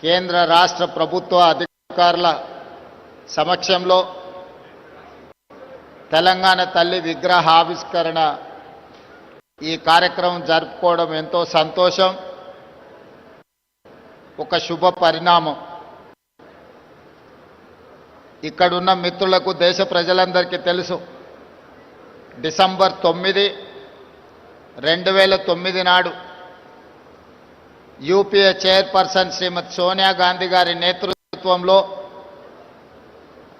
కేంద్ర రాష్ట్ర ప్రభుత్వ అధికారుల సమక్షంలో తెలంగాణ తల్లి విగ్రహ ఆవిష్కరణ ఈ కార్యక్రమం జరుపుకోవడం ఎంతో సంతోషం. ఒక శుభ పరిణామం. ఇక్కడున్న మిత్రులకు దేశ ప్రజలందరికీ తెలుసు. డిసెంబర్ తొమ్మిది రెండు వేల తొమ్మిది నాడు యూపీఏ చైర్పర్సన్ శ్రీమతి సోనియా గాంధీ గారి నేతృత్వంలో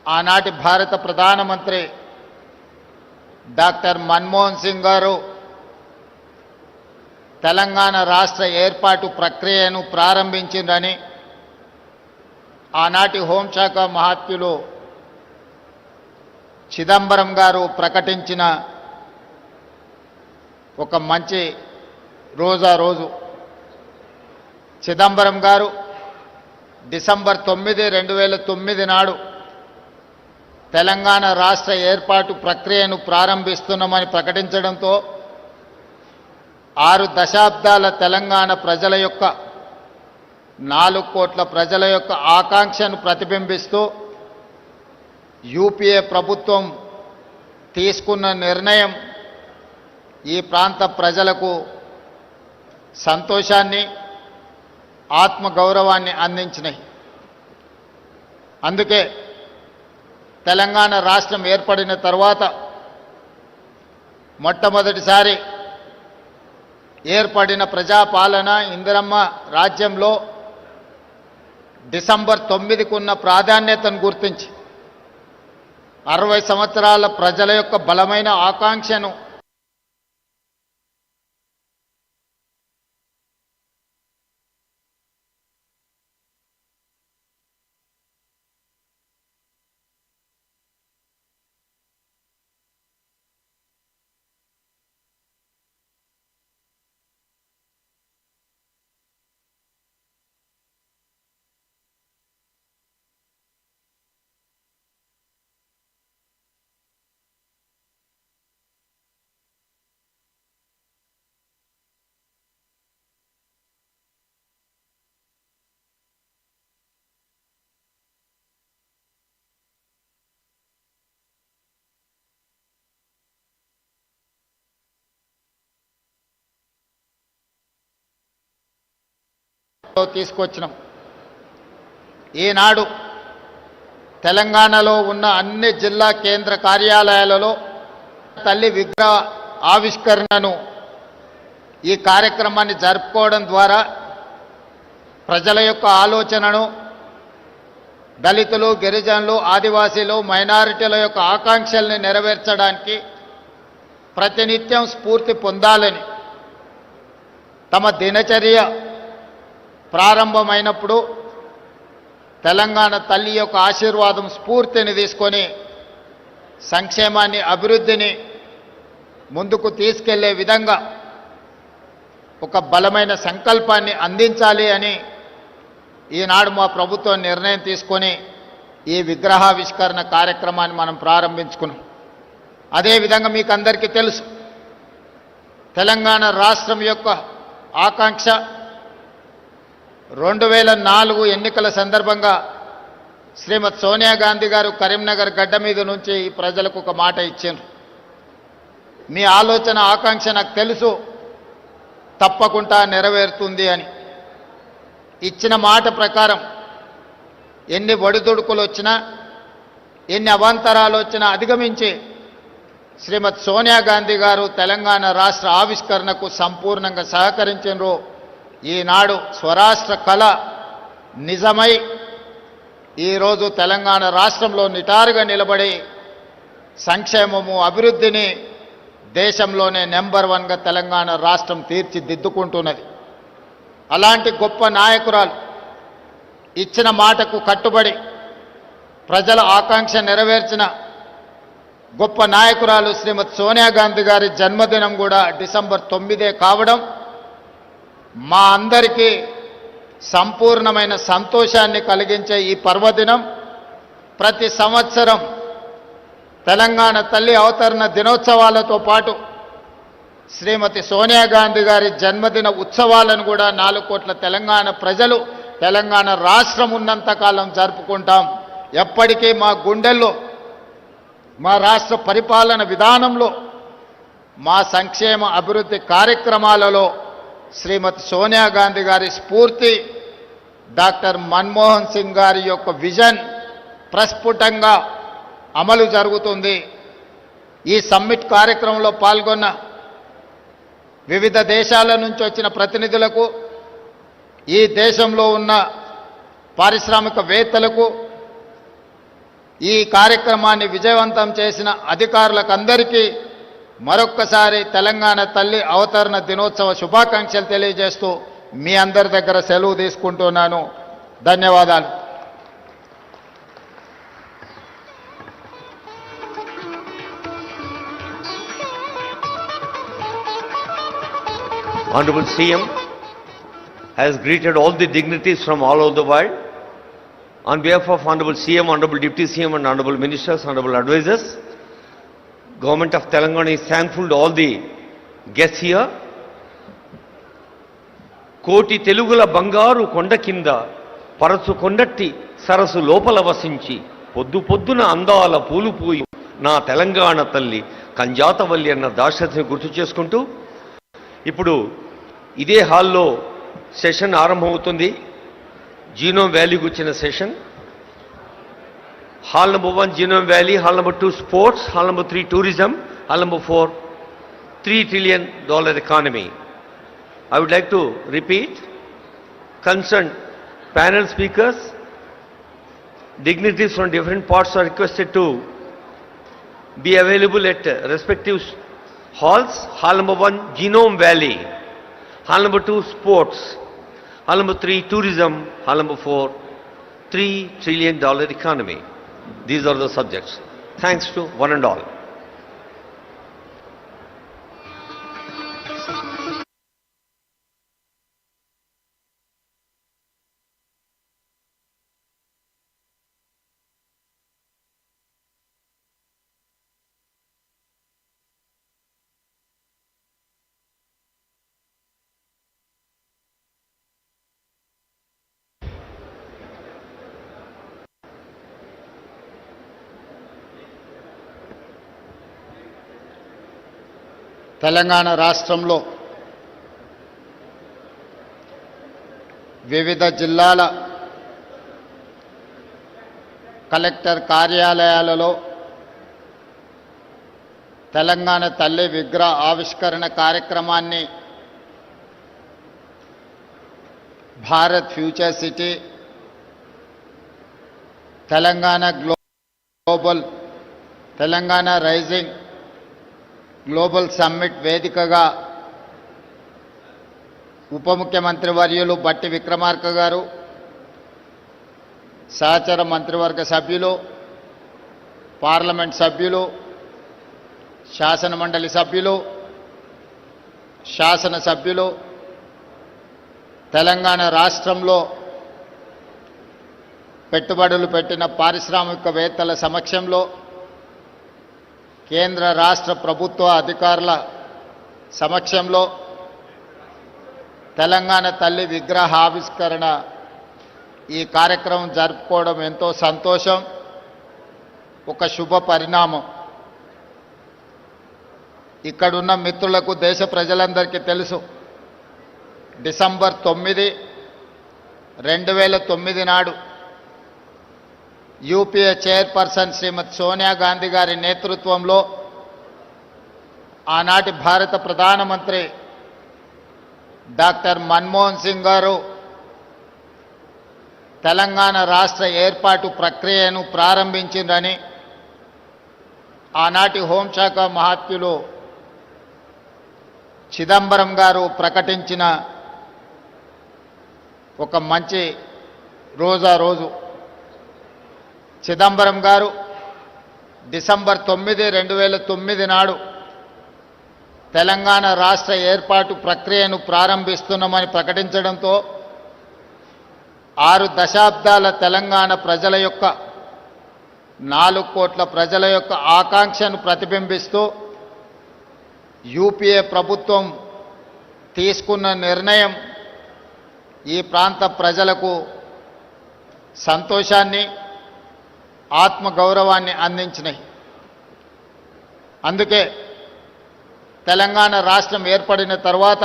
ఆనాటి భారత ప్రధానమంత్రి డాక్టర్ మన్మోహన్ సింగ్ గారు తెలంగాణ రాష్ట్ర ఏర్పాటు ప్రక్రియను ప్రారంభించిందని ఆనాటి హోంశాఖ మహాత్ములు చిదంబరం గారు ప్రకటించిన ఒక మంచి రోజా రోజు. చిదంబరం గారు డిసెంబర్ తొమ్మిది రెండు వేల తొమ్మిది నాడు తెలంగాణ రాష్ట్ర ఏర్పాటు ప్రక్రియను ప్రారంభిస్తున్నామని ప్రకటించడంతో ఆరు దశాబ్దాల తెలంగాణ ప్రజల యొక్క నాలుగు కోట్ల ప్రజల యొక్క ఆకాంక్షను ప్రతిబింబిస్తూ యూపీఏ ప్రభుత్వం తీసుకున్న నిర్ణయం ఈ ప్రాంత ప్రజలకు సంతోషాన్ని ఆత్మగౌరవాన్ని అందించినాయి. అందుకే తెలంగాణ రాష్ట్రం ఏర్పడిన తర్వాత మొట్టమొదటిసారి ఏర్పడిన ప్రజాపాలన ఇందిరమ్మ రాజ్యంలో డిసెంబర్ తొమ్మిదికి ఉన్న ప్రాధాన్యతను గుర్తించి అరవై సంవత్సరాల ప్రజల యొక్క బలమైన ఆకాంక్షను తీసుకొచ్చినాం. ఈనాడు తెలంగాణలో ఉన్న అన్ని జిల్లా కేంద్ర కార్యాలయాలలో తల్లి విగ్రహ ఆవిష్కరణను ఈ కార్యక్రమాన్ని జరుపుకోవడం ద్వారా ప్రజల యొక్క ఆలోచనను దళితులు గిరిజనులు ఆదివాసీలు మైనారిటీల యొక్క ఆకాంక్షల్ని నెరవేర్చడానికి ప్రతినిత్యం స్ఫూర్తి పొందాలని తమ దినచర్య ప్రారంభమైనప్పుడు తెలంగాణ తల్లి యొక్క ఆశీర్వాదం స్ఫూర్తిని తీసుకొని సంక్షేమాన్ని అభివృద్ధిని ముందుకు తీసుకెళ్ళే విధంగా ఒక బలమైన సంకల్పాన్ని అందించాలి అని ఈనాడు మా ప్రభుత్వం నిర్ణయం తీసుకొని ఈ విగ్రహావిష్కరణ కార్యక్రమాన్ని మనం ప్రారంభించుకున్నాం. అదేవిధంగా మీకు అందరికీ తెలుసు తెలంగాణ రాష్ట్రం యొక్క ఆకాంక్ష రెండు వేల నాలుగు ఎన్నికల సందర్భంగా శ్రీమతి సోనియా గాంధీ గారు కరీంనగర్ గడ్డ మీద నుంచి ఈ ప్రజలకు ఒక మాట ఇచ్చారు. మీ ఆలోచన ఆకాంక్ష నాకు తెలుసు. తప్పకుండా నెరవేరుతుంది అని. ఇచ్చిన మాట ప్రకారం ఎన్ని ఒడిదుడుకులు వచ్చినా ఎన్ని అవాంతరాలు వచ్చినా అధిగమించి శ్రీమతి సోనియా గాంధీ గారు తెలంగాణ రాష్ట్ర ఆవిష్కరణకు సంపూర్ణంగా సహకరించారు ఈనాడు స్వరాష్ట్ర కళ నిజమై ఈరోజు తెలంగాణ రాష్ట్రంలో నిటారుగా నిలబడి సంక్షేమము అభివృద్ధిని దేశంలోనే నెంబర్ వన్గా తెలంగాణ రాష్ట్రం తీర్చిదిద్దుకుంటున్నది. అలాంటి గొప్ప నాయకురాలు ఇచ్చిన మాటకు కట్టుబడి ప్రజల ఆకాంక్ష నెరవేర్చిన గొప్ప నాయకురాలు శ్రీమతి సోనియా గాంధీ గారి జన్మదినం కూడా డిసెంబర్ తొమ్మిదే కావడం మా అందరికీ సంపూర్ణమైన సంతోషాన్ని కలిగించే ఈ పర్వదినం ప్రతి సంవత్సరం తెలంగాణ తల్లి అవతరణ దినోత్సవాలతో పాటు శ్రీమతి సోనియా గాంధీ గారి జన్మదిన ఉత్సవాలను కూడా నాలుగు కోట్ల తెలంగాణ ప్రజలు తెలంగాణ రాష్ట్రం ఉన్నంతకాలం జరుపుకుంటాం. ఎప్పటికీ మా గుండెల్లో మా రాష్ట్ర పరిపాలన విధానంలో మా సంక్షేమ అభివృద్ధి కార్యక్రమాలలో శ్రీమతి సోనియా గాంధీ గారి స్ఫూర్తి డాక్టర్ మన్మోహన్ సింగ్ గారి యొక్క విజన్ ప్రస్ఫుటంగా అమలు జరుగుతుంది. ఈ సమ్మిట్ కార్యక్రమంలో పాల్గొన్న వివిధ దేశాల నుంచి వచ్చిన ప్రతినిధులకు ఈ దేశంలో ఉన్న పారిశ్రామికవేత్తలకు ఈ కార్యక్రమాన్ని విజయవంతం చేసిన అధికారులకు అందరికీ మరొక్కసారి తెలంగాణ తల్లి అవతరణ దినోత్సవ శుభాకాంక్షలు తెలియజేస్తూ మీ అందరి దగ్గర సెలవు తీసుకుంటున్నాను ధన్యవాదాలు Honorable CM has greeted all the dignitaries from all over the world. On behalf of Honorable CM, Honorable Deputy CM and Honorable Ministers, Honorable Advisors, Government of Telangana is thankful to all the guests here. కోటి తెలుగుల బంగారు కొండ కింద పరచు కొండట్టి సరస్సు లోపల వసించి పొద్దు పొద్దున అందాల పూలు పూయి నా తెలంగాణ తల్లి కంజాతవల్లి అన్న దాశరథిని గుర్తు చేసుకుంటూ ఇప్పుడు ఇదే హాల్లో సెషన్ ఆరంభమవుతుంది జీనోమ్ వ్యాలీకి వచ్చిన session Hall number one, Genome Valley. Hall number two, sports. Hall number three, tourism. Hall number four, three trillion dollar economy. I would like to repeat, concerned panel speakers, dignitaries from different parts are requested to be available at respective halls. Hall number one, Genome Valley. Hall number two, sports. Hall number three, tourism. Hall number four, three trillion dollar economy. These are the subjects. Thanks to one and all. Telangana రాష్ట్రంలో వివిధ జిల్లాల collector కార్యాలయాలలో తెలంగాణ తల్లి విగ్రహ ఆవిష్కరణ కార్యక్రమాన్ని Bharat future city Telangana global Telangana rising global summit వేదికగా ఉప ముఖ్యమంత్రి వర్యులు బట్టి విక్రమార్క గారు సహచర మంత్రివర్గ సభ్యులు పార్లమెంట్ సభ్యులు శాసనమండలి సభ్యులు శాసన సభ్యులు తెలంగాణ రాష్ట్రంలో పెట్టుబడులు పెట్టిన పారిశ్రామికవేత్తల సమక్షంలో కేంద్ర రాష్ట్ర ప్రభుత్వ అధికారుల సమక్షంలో తెలంగాణ తల్లి విగ్రహ ఆవిష్కరణ ఈ కార్యక్రమం జరుపుకోవడం ఎంతో సంతోషం ఒక శుభ పరిణామం. ఇక్కడున్న మిత్రులకు దేశ ప్రజలందరికీ తెలుసు డిసెంబర్ తొమ్మిది రెండు వేల తొమ్మిది నాడు యూపీఏ చైర్పర్సన్ శ్రీమతి సోనియా గాంధీ గారి నేతృత్వంలో ఆనాటి భారత ప్రధానమంత్రి డాక్టర్ మన్మోహన్ సింగ్ గారు తెలంగాణ రాష్ట్ర ఏర్పాటు ప్రక్రియను ప్రారంభించిందని ఆనాటి హోంశాఖ మహాత్ములు చిదంబరం గారు ప్రకటించిన ఒక మంచి రోజా రోజు. చిదంబరం గారు డిసెంబర్ తొమ్మిది రెండు వేల తొమ్మిది నాడు తెలంగాణ రాష్ట్ర ఏర్పాటు ప్రక్రియను ప్రారంభిస్తున్నామని ప్రకటించడంతో ఆరు దశాబ్దాల తెలంగాణ ప్రజల యొక్క నాలుగు కోట్ల ప్రజల యొక్క ఆకాంక్షను ప్రతిబింబిస్తూ యూపీఏ ప్రభుత్వం తీసుకున్న నిర్ణయం ఈ ప్రాంత ప్రజలకు సంతోషాన్ని ఆత్మగౌరవాన్ని అందించినాయి. అందుకే తెలంగాణ రాష్ట్రం ఏర్పడిన తర్వాత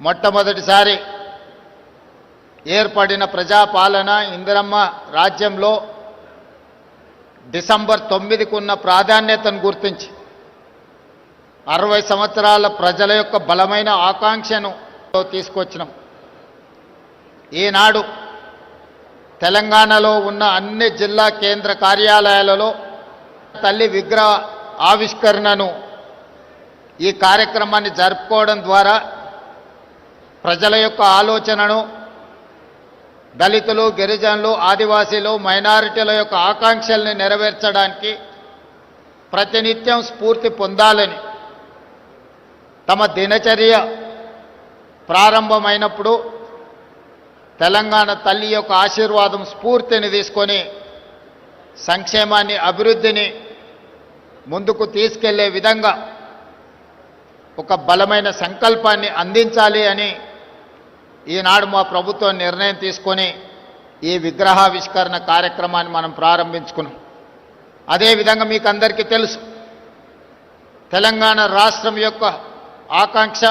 మొట్టమొదటిసారి ఏర్పడిన ప్రజాపాలన ఇందిరమ్మ రాజ్యంలో డిసెంబర్ తొమ్మిదికి ఉన్న ప్రాధాన్యతను గుర్తించి అరవై సంవత్సరాల ప్రజల యొక్క బలమైన ఆకాంక్షను తీసుకొచ్చినాం. ఈనాడు తెలంగాణలో ఉన్న అన్ని జిల్లా కేంద్ర కార్యాలయాలలో తల్లి విగ్రహ ఆవిష్కరణను ఈ కార్యక్రమాన్ని జరుపుకోవడం ద్వారా ప్రజల యొక్క ఆలోచనను దళితులు గిరిజనులు ఆదివాసీలు మైనారిటీల యొక్క ఆకాంక్షల్ని నెరవేర్చడానికి ప్రతినిత్యం స్ఫూర్తి పొందాలని తమ దినచర్య ప్రారంభమైనప్పుడు తెలంగాణ తల్లి యొక్క ఆశీర్వాదం స్ఫూర్తిని తీసుకొని సంక్షేమాన్ని అభివృద్ధిని ముందుకు తీసుకెళ్ళే విధంగా ఒక బలమైన సంకల్పాన్ని అందించాలి అని ఈనాడు మా ప్రభుత్వం నిర్ణయం తీసుకొని ఈ విగ్రహావిష్కరణ కార్యక్రమాన్ని మనం ప్రారంభించుకున్నాం. అదేవిధంగా మీకు అందరికీ తెలుసు తెలంగాణ రాష్ట్రం యొక్క ఆకాంక్ష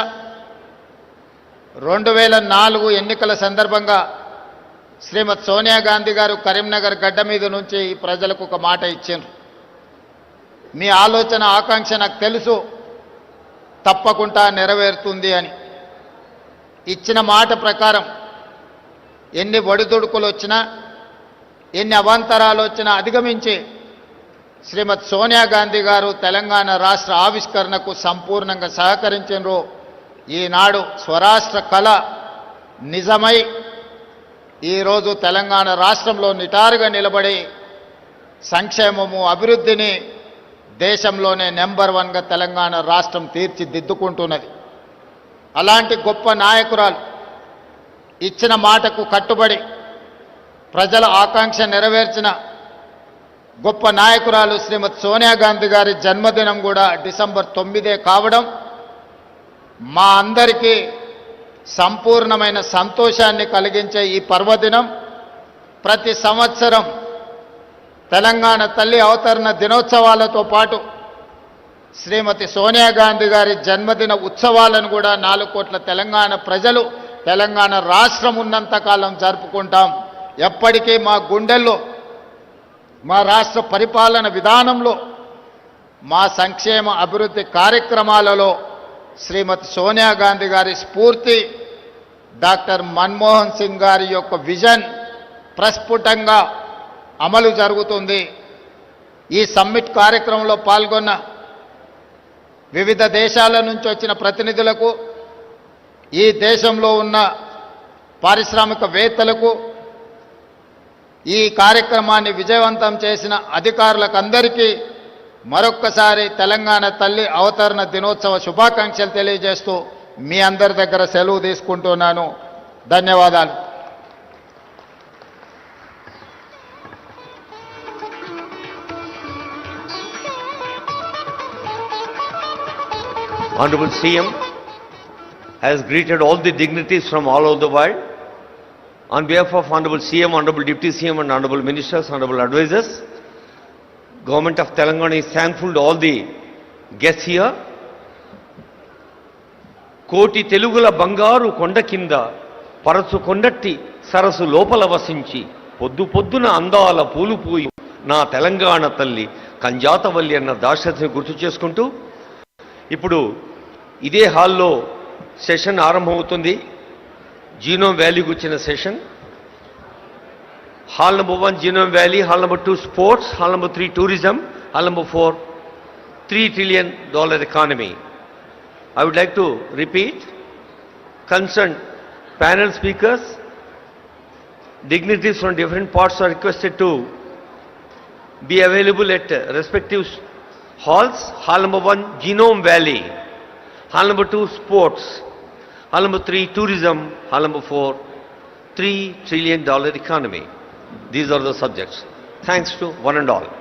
రెండు వేల నాలుగు ఎన్నికల సందర్భంగా శ్రీమతి సోనియా గాంధీ గారు కరీంనగర్ గడ్డ మీద నుంచి ఈ ప్రజలకు ఒక మాట ఇచ్చారు మీ ఆలోచన ఆకాంక్ష నాకు తెలుసు తప్పకుండా నెరవేరుతుంది అని. ఇచ్చిన మాట ప్రకారం ఎన్ని ఒడిదుడుకులు వచ్చినా ఎన్ని అవాంతరాలు వచ్చినా అధిగమించి శ్రీమతి సోనియా గాంధీ గారు తెలంగాణ రాష్ట్ర ఆవిష్కరణకు సంపూర్ణంగా సహకరించారు ఈనాడు స్వరాష్ట్ర కళ నిజమై ఈరోజు తెలంగాణ రాష్ట్రంలో నిటారుగా నిలబడి సంక్షేమము అభివృద్ధిని దేశంలోనే నెంబర్ వన్గా తెలంగాణ రాష్ట్రం తీర్చిదిద్దుకుంటున్నది. అలాంటి గొప్ప నాయకురాలు ఇచ్చిన మాటకు కట్టుబడి ప్రజల ఆకాంక్ష నెరవేర్చిన గొప్ప నాయకురాలు శ్రీమతి సోనియా గాంధీ గారి జన్మదినం కూడా డిసెంబర్ తొమ్మిదే కావడం మా అందరికీ సంపూర్ణమైన సంతోషాన్ని కలిగించే ఈ పర్వదినం ప్రతి సంవత్సరం తెలంగాణ తల్లి అవతరణ దినోత్సవాలతో పాటు శ్రీమతి సోనియా గాంధీ గారి జన్మదిన ఉత్సవాలను కూడా నాలుగు కోట్ల తెలంగాణ ప్రజలు తెలంగాణ రాష్ట్రం ఉన్నంతకాలం జరుపుకుంటాం. ఎప్పటికీ మా గుండెల్లో మా రాష్ట్ర పరిపాలన విధానంలో మా సంక్షేమ అభివృద్ధి కార్యక్రమాలలో శ్రీమతి సోనియా గాంధీ గారి స్ఫూర్తి డాక్టర్ మన్మోహన్ సింగ్ గారి యొక్క విజన్ ప్రస్ఫుటంగా అమలు జరుగుతుంది. ఈ సమ్మిట్ కార్యక్రమంలో పాల్గొన్న వివిధ దేశాల నుంచి వచ్చిన ప్రతినిధులకు ఈ దేశంలో ఉన్న పారిశ్రామికవేత్తలకు ఈ కార్యక్రమాన్ని విజయవంతం చేసిన అధికారులకు అందరికీ మరొక్కసారి తెలంగాణ తల్లి అవతరణ దినోత్సవ శుభాకాంక్షలు తెలియజేస్తూ మీ అందరి దగ్గర సెలవు తీసుకుంటున్నాను ధన్యవాదాలు Honorable CM has greeted all the dignitaries from all over the world. On behalf of Honorable CM, Honorable Deputy CM and Honorable Ministers, Honorable Advisors, Government of Telangana is thankful to all the guests here. కోటి తెలుగుల బంగారు కొండ కింద పరసు కొండట్టి సరస్సు లోపల వసించి పొద్దు పొద్దున అందాల పూలు పూయి నా తెలంగాణ తల్లి కంజాతవల్లి అన్న దాశరథిని గుర్తు చేసుకుంటూ ఇప్పుడు ఇదే హాల్లో సెషన్ ఆరంభమవుతుంది జీనోమ్ వ్యాలీకి వచ్చిన session Hall number one, Genome Valley. Hall number two, sports. Hall number three, tourism. Hall number four, three trillion dollar economy. I would like to repeat, concerned panel speakers, dignitaries from different parts are requested to be available at respective halls. Hall number one, Genome Valley. Hall number two, sports. Hall number three, tourism. Hall number four, three trillion dollar economy. These are the subjects. Thanks to one and all.